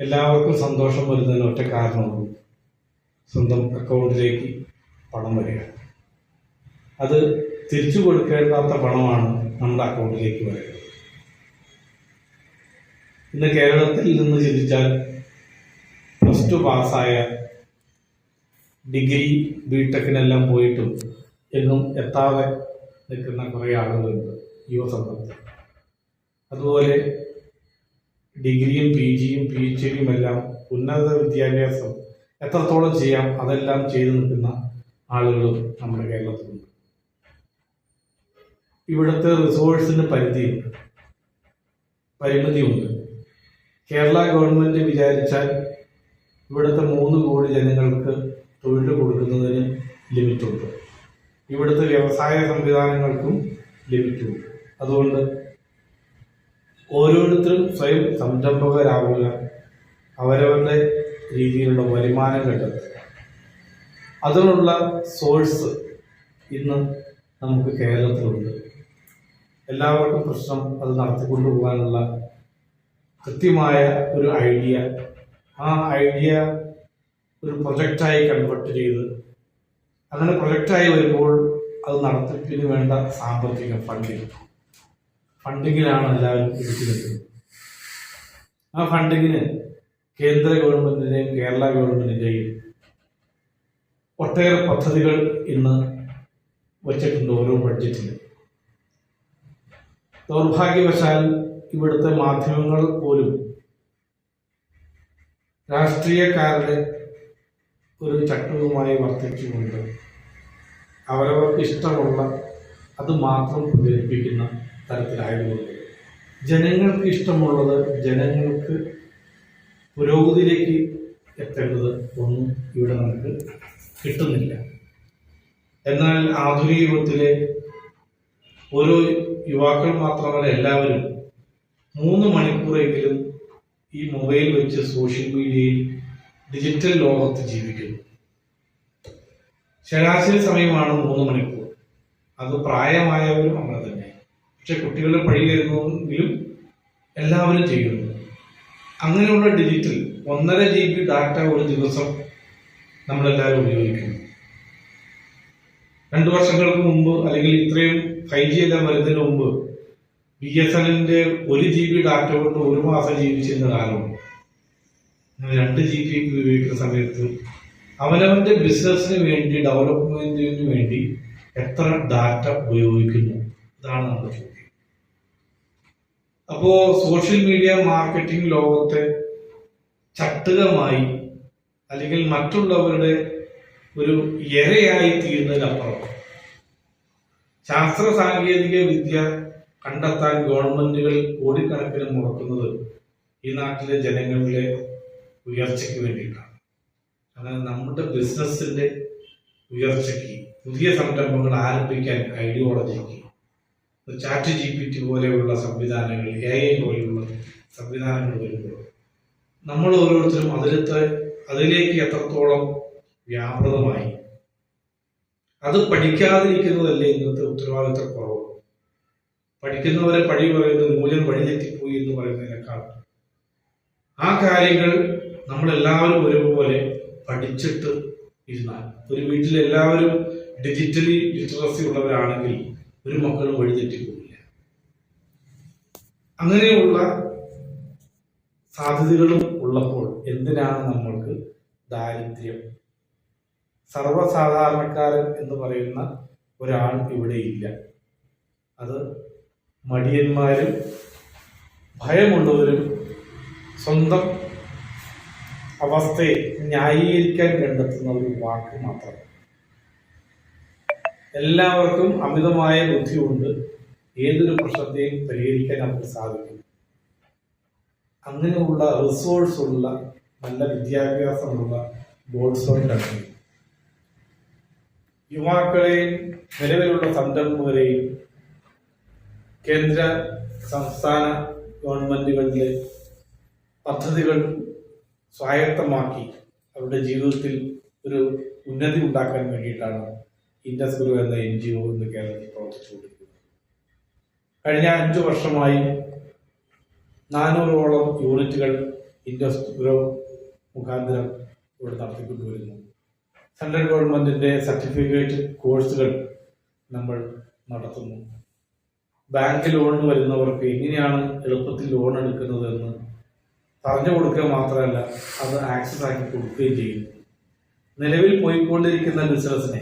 എല്ലാവർക്കും സന്തോഷം വരുന്നതിന് ഒറ്റ കാരണമുള്ളൂ. സ്വന്തം അക്കൗണ്ടിലേക്ക് പണം വരിക. അത് തിരിച്ചു കൊടുക്കേണ്ടാത്ത പണമാണ് നമ്മുടെ അക്കൗണ്ടിലേക്ക് വരിക. ഇന്ന് കേരളത്തിൽ നിന്ന് ചിന്തിച്ചാൽ പ്ലസ് ടു പാസ്സായ ഡിഗ്രി ബിടെക്കിനെല്ലാം പോയിട്ടും എന്നും എത്താതെ നിൽക്കുന്ന കുറേ ആളുകളുണ്ട് യുവസമൂഹത്തിൽ അതുപോലെ ഡിഗ്രിയും പി ജിയും പി എച്ച് ഡിയും എല്ലാം ഉന്നത വിദ്യാഭ്യാസം എത്രത്തോളം ചെയ്യാം അതെല്ലാം ചെയ്തു നിൽക്കുന്ന ആളുകളും നമ്മുടെ കേരളത്തിലുണ്ട്. ഇവിടുത്തെ റിസോഴ്സിന് പരിധിയുണ്ട്. പരിമിതിയുണ്ട്. കേരള ഗവൺമെന്റ് വിചാരിച്ചാൽ ഇവിടുത്തെ മൂന്ന് കോടി ജനങ്ങൾക്ക് തൊഴിൽ കൊടുക്കുന്നതിന് ലിമിറ്റുണ്ട് ഇവിടുത്തെ വ്യവസായ സംവിധാനങ്ങൾക്കും ലിമിറ്റുണ്ട് അതുകൊണ്ട് ഓരോരുത്തരും സ്വയം സംരംഭകരാവുക അവരവരുടെ രീതിയിലുള്ള വരുമാനം കണ്ടെത്തുക അതിനുള്ള സോഴ്സ് ഇന്ന് നമുക്ക് കേരളത്തിലുണ്ട്. എല്ലാവർക്കും പ്രശ്നം അത് നടത്തിക്കൊണ്ടു പോകാനുള്ള കൃത്യമായ ഒരു ഐഡിയ ആ ഐഡിയ ഒരു പ്രൊജക്റ്റായി കൺവെർട്ട് ചെയ്ത് അങ്ങനെ പ്രൊജക്റ്റായി വരുമ്പോൾ അത് നടത്തിപ്പിന് വേണ്ട സാമ്പത്തിക ഫണ്ടിങ് ഫണ്ടിങ്ങിലാണ് എല്ലാവരും ഇടിച്ചു നിൽക്കുന്നത്. ആ ഫണ്ടിങ്ങിന് കേന്ദ്ര ഗവൺമെന്റിന്റെയും കേരള ഗവൺമെന്റിന്റെയും ഒട്ടേറെ പദ്ധതികൾ ഇന്ന് വച്ചിട്ടുണ്ട് ഓരോ ബഡ്ജറ്റിൽ ദൗർഭാഗ്യവശാൽ ഇവിടുത്തെ മാധ്യമങ്ങൾ പോലും രാഷ്ട്രീയക്കാരുടെ ഒരു ചട്ടവുമായി വർത്തിച്ചുകൊണ്ട് അവരവർക്ക് ഇഷ്ടമുള്ള അത് മാത്രം പ്രചരിപ്പിക്കുന്ന തരത്തിലായതുകൊണ്ട്. ജനങ്ങൾക്ക് ഇഷ്ടമുള്ളത് ജനങ്ങൾക്ക് പുരോഗതിയിലേക്ക് എത്തേണ്ടത് ഒന്നും ഇവിടെ നമുക്ക് കിട്ടുന്നില്ല. എന്നാൽ ആധുനിക യുഗത്തിലെ ഓരോ യുവാക്കൾ മാത്രമല്ല എല്ലാവരും മൂന്ന് മണിക്കൂറെങ്കിലും ഈ മൊബൈൽ വെച്ച് സോഷ്യൽ മീഡിയയിൽ ഡിജിറ്റൽ ലോകത്ത് ജീവിക്കുന്നു. ശരാശരി സമയമാണ് മൂന്ന് മണിക്കൂർ. അത് പ്രായമായവരും അങ്ങനെ തന്നെ. പക്ഷെ കുട്ടികളുടെ പഴി വരുന്നെങ്കിലും എല്ലാവരും ചെയ്യുന്നു. അങ്ങനെയുള്ള ഡിജിറ്റൽ ഒന്നര ജി ബി ഡാറ്റ ഒരു ദിവസം നമ്മളെല്ലാവരും ഉപയോഗിക്കുന്നു. രണ്ട് വർഷങ്ങൾക്ക് മുമ്പ് അല്ലെങ്കിൽ ഇത്രയും ഫൈവ് ജി എല്ലാം വരുന്നതിന് മുമ്പ് ബി എസ് എല്ലിന്റെ ഒരു ജി ബി ഡാറ്റ കൊണ്ട് ഒരു മാസം ജീവിച്ചിരുന്ന കാലമുണ്ട് രണ്ട് ജി ബി ഉപയോഗിക്കുന്ന സമയത്ത് അവനവന്റെ ബിസിനസ്സിന് വേണ്ടി ഡെവലപ്മെന്റിന് വേണ്ടി എത്ര ഡാറ്റ ഉപയോഗിക്കുന്നു? ഇതാണ് നമ്മുടെ ചോദ്യം അപ്പോ സോഷ്യൽ മീഡിയ മാർക്കറ്റിംഗ് ലോകത്തെ ചട്ടുകമായി അല്ലെങ്കിൽ മറ്റുള്ളവരുടെ ഒരു ഇരയായി തീരുന്നതിനപ്പുറം ശാസ്ത്ര സാങ്കേതിക വിദ്യ കണ്ടെത്താൻ ഗവൺമെന്റുകൾ കോടിക്കണക്കിന് മുടക്കുന്നത് ഈ നാട്ടിലെ ജനങ്ങളുടെ ഉയർച്ചയ്ക്ക് വേണ്ടിയിട്ടാണ്. അങ്ങനെ നമ്മുടെ ബിസിനസിന്റെ ഉയർച്ചയ്ക്ക് പുതിയ സംരംഭങ്ങൾ ആരംഭിക്കാൻ ഐഡിയോളജിക്ക് ചാറ്റ് ജി പി ടി പോലെയുള്ള സംവിധാനങ്ങൾ എ ഐ പോലെയുള്ള സംവിധാനങ്ങൾ വരുമ്പോൾ നമ്മൾ ഓരോരുത്തരും അതിലത്തെ അതിലേക്ക് എത്രത്തോളം വ്യാപൃതമായി? അത് പഠിക്കാതിരിക്കുന്നതല്ലേ ഇന്നത്തെ ഉത്തരവാദിത്ത കുറവ്? പഠിക്കുന്നവരെ പഴി പറയുന്നത് മൂലം വഴിതെറ്റിപ്പോയി എന്ന് പറയുന്നതിനേക്കാൾ. ആ കാര്യങ്ങൾ നമ്മളെല്ലാവരും ഒരുപോലെ പഠിച്ചിട്ട് ഇരുന്നാൽ ഒരു വീട്ടിൽ എല്ലാവരും ഡിജിറ്റലി ലിറ്ററസി ഉള്ളവരാണെങ്കിൽ ഒരു മക്കളും വഴിതെറ്റിപ്പോവില്ല അങ്ങനെയുള്ള സാധ്യതകളും ഉള്ളപ്പോൾ എന്തിനാണ് നമ്മൾക്ക് ദാരിദ്ര്യം? സർവസാധാരണക്കാരൻ എന്ന് പറയുന്ന ഒരാൾ ഇവിടെ ഇല്ല. അത് മടിയന്മാരും ഭയമുള്ളവരും സ്വന്തം അവസ്ഥയെ ന്യായീകരിക്കാൻ കണ്ടെത്തുന്ന ഒരു വാക്ക് മാത്രം. എല്ലാവർക്കും അമിതമായ ബുദ്ധിയുണ്ട്. ഏതൊരു പ്രശ്നത്തെയും പരിഹരിക്കാൻ അവർക്ക് സാധിക്കും. അങ്ങനെയുള്ള റിസോഴ്സ് ഉള്ള നല്ല വിദ്യാഭ്യാസമുള്ള ഗോഡ്സോൺ കൺട്രി യുവാക്കളെയും നിലവിലുള്ള സംരംഭകരെയും കേന്ദ്ര സംസ്ഥാന ഗവൺമെന്റുകളിലെ പദ്ധതികൾ സ്വായത്തമാക്കി അവരുടെ ജീവിതത്തിൽ ഒരു ഉന്നതി ഉണ്ടാക്കാൻ വേണ്ടിയിട്ടാണ് ഇൻഡസ് എന്ന എൻ ജി ഒ ഇന്ന് കേരളത്തിൽ പ്രവർത്തിച്ചുകൊണ്ടിരിക്കുന്നത് കഴിഞ്ഞ അഞ്ചു വർഷമായി നാനൂറോളം യൂണിറ്റുകൾ ഇൻഡസ്റ്റ് ഗ്രോ മുഖാന്തരം ഇവിടെ നടത്തിക്കൊണ്ടുവരുന്നു. സെൻട്രൽ ഗവൺമെന്റിന്റെ സർട്ടിഫിക്കറ്റ് കോഴ്സുകൾ നമ്മൾ നടത്തുന്നു. ബാങ്ക് ലോൺ വരുന്നവർക്ക് എങ്ങനെയാണ് എളുപ്പത്തിൽ ലോൺ എടുക്കുന്നതെന്ന് പറഞ്ഞു കൊടുക്കുക മാത്രമല്ല അത് ആക്സസ് ആക്കി കൊടുക്കുകയും ചെയ്യുന്നു. നിലവിൽ പോയിക്കൊണ്ടിരിക്കുന്ന ബിസിനസ്സിനെ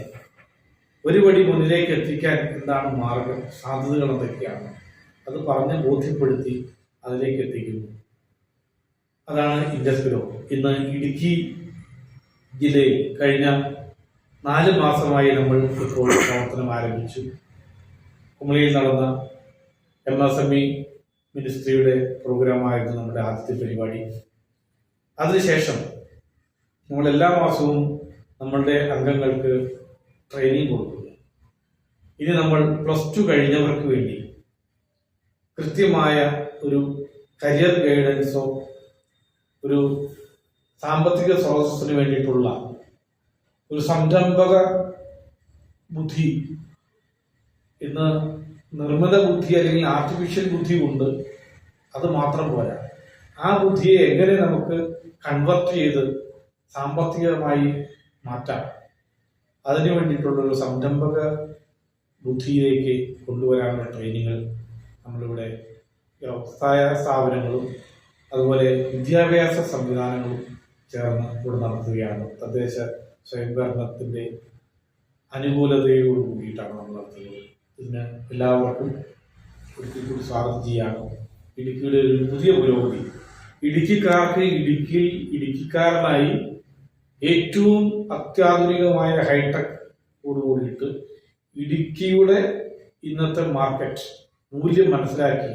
ഒരു പടി മുന്നിലേക്ക് എത്തിക്കാൻ എന്താണ് മാർഗം? സാധ്യതകൾ എന്തൊക്കെയാണ്? അത് പറഞ്ഞ് ബോധ്യപ്പെടുത്തി അതിലേക്ക് എത്തിക്കുന്നു. അതാണ് ഇൻഡസ്ട്രിയോ ഇന്ന് ഇടുക്കി ജില്ലയിൽ കഴിഞ്ഞ നാല് മാസമായി നമ്മൾ ഇപ്പോൾ പ്രവർത്തനം ആരംഭിച്ചു. കുമളിയിൽ നടന്ന എം എസ് എം ഇ മിനിസ്ട്രിയുടെ പ്രോഗ്രാമായിരുന്നു നമ്മുടെ ആദ്യത്തെ പരിപാടി. അതിനുശേഷം നമ്മൾ എല്ലാ മാസവും നമ്മളുടെ അംഗങ്ങൾക്ക് ട്രെയിനിങ് കൊടുക്കുന്നു ഇനി നമ്മൾ പ്ലസ് ടു കഴിഞ്ഞവർക്ക് വേണ്ടി കൃത്യമായ ഒരു കരിയർ ഗൈഡൻസോ ഒരു സാമ്പത്തിക സ്രോതസ്സിന് വേണ്ടിയിട്ടുള്ള ഒരു സംരംഭക ബുദ്ധി ഇന്ന് നിർമ്മിത ബുദ്ധി അല്ലെങ്കിൽ ആർട്ടിഫിഷ്യൽ ബുദ്ധി ഉണ്ട് അത് മാത്രം പോരാ. ആ ബുദ്ധിയെ എങ്ങനെ നമുക്ക് കൺവെർട്ട് ചെയ്ത് സാമ്പത്തികമായി മാറ്റാം? അതിനു വേണ്ടിയിട്ടുള്ള ഒരു സംരംഭക ബുദ്ധിയിലേക്ക് കൊണ്ടുവരാനുള്ള ട്രെയിനിങ്ങൾ നമ്മളിവിടെ വ്യവസായ സ്ഥാപനങ്ങളും അതുപോലെ വിദ്യാഭ്യാസ സംവിധാനങ്ങളും ചേർന്ന് ഇവിടെ നടത്തുകയാണ്. തദ്ദേശ സ്വയംഭരണത്തിന്റെ അനുകൂലതയോട് കൂടിയിട്ടാണ് നമ്മൾ നടത്തുന്നത്. ഇതിന് എല്ലാവർക്കും ഒരിക്കൽ കൂടി സ്വാഗതം ചെയ്യാണ് ഇടുക്കിയുടെ ഒരു പുതിയ പുരോഗതി. ഇടുക്കിക്കാർക്ക് ഇടുക്കി ഇടുക്കിക്കാരനായി ഏറ്റവും അത്യാധുനികമായ ഹൈടെക് കൂടിയിട്ട് ഇടുക്കിയുടെ ഇന്നത്തെ മാർക്കറ്റ് മൂല്യം മനസ്സിലാക്കി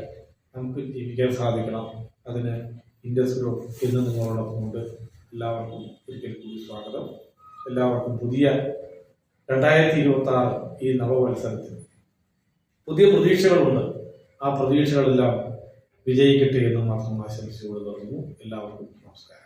നമുക്ക് ജീവിക്കാൻ സാധിക്കണം. അതിന് ഇൻഡസ്ട്രി എന്ന് നിങ്ങളോടൊപ്പമുണ്ട് എല്ലാവർക്കും ഒരിക്കൽ കൂടി സ്വാഗതം. എല്ലാവർക്കും പുതിയ രണ്ടായിരത്തി ഇരുപത്തി ആറ് ഈ നവവത്സരത്തിൽ പുതിയ പ്രതീക്ഷകളുണ്ട്. ആ പ്രതീക്ഷകളെല്ലാം വിജയിക്കട്ടെ എന്ന് മാത്രം ആശംസിച്ചുകൊണ്ട് തുടങ്ങുന്നു. എല്ലാവർക്കും നമസ്കാരം.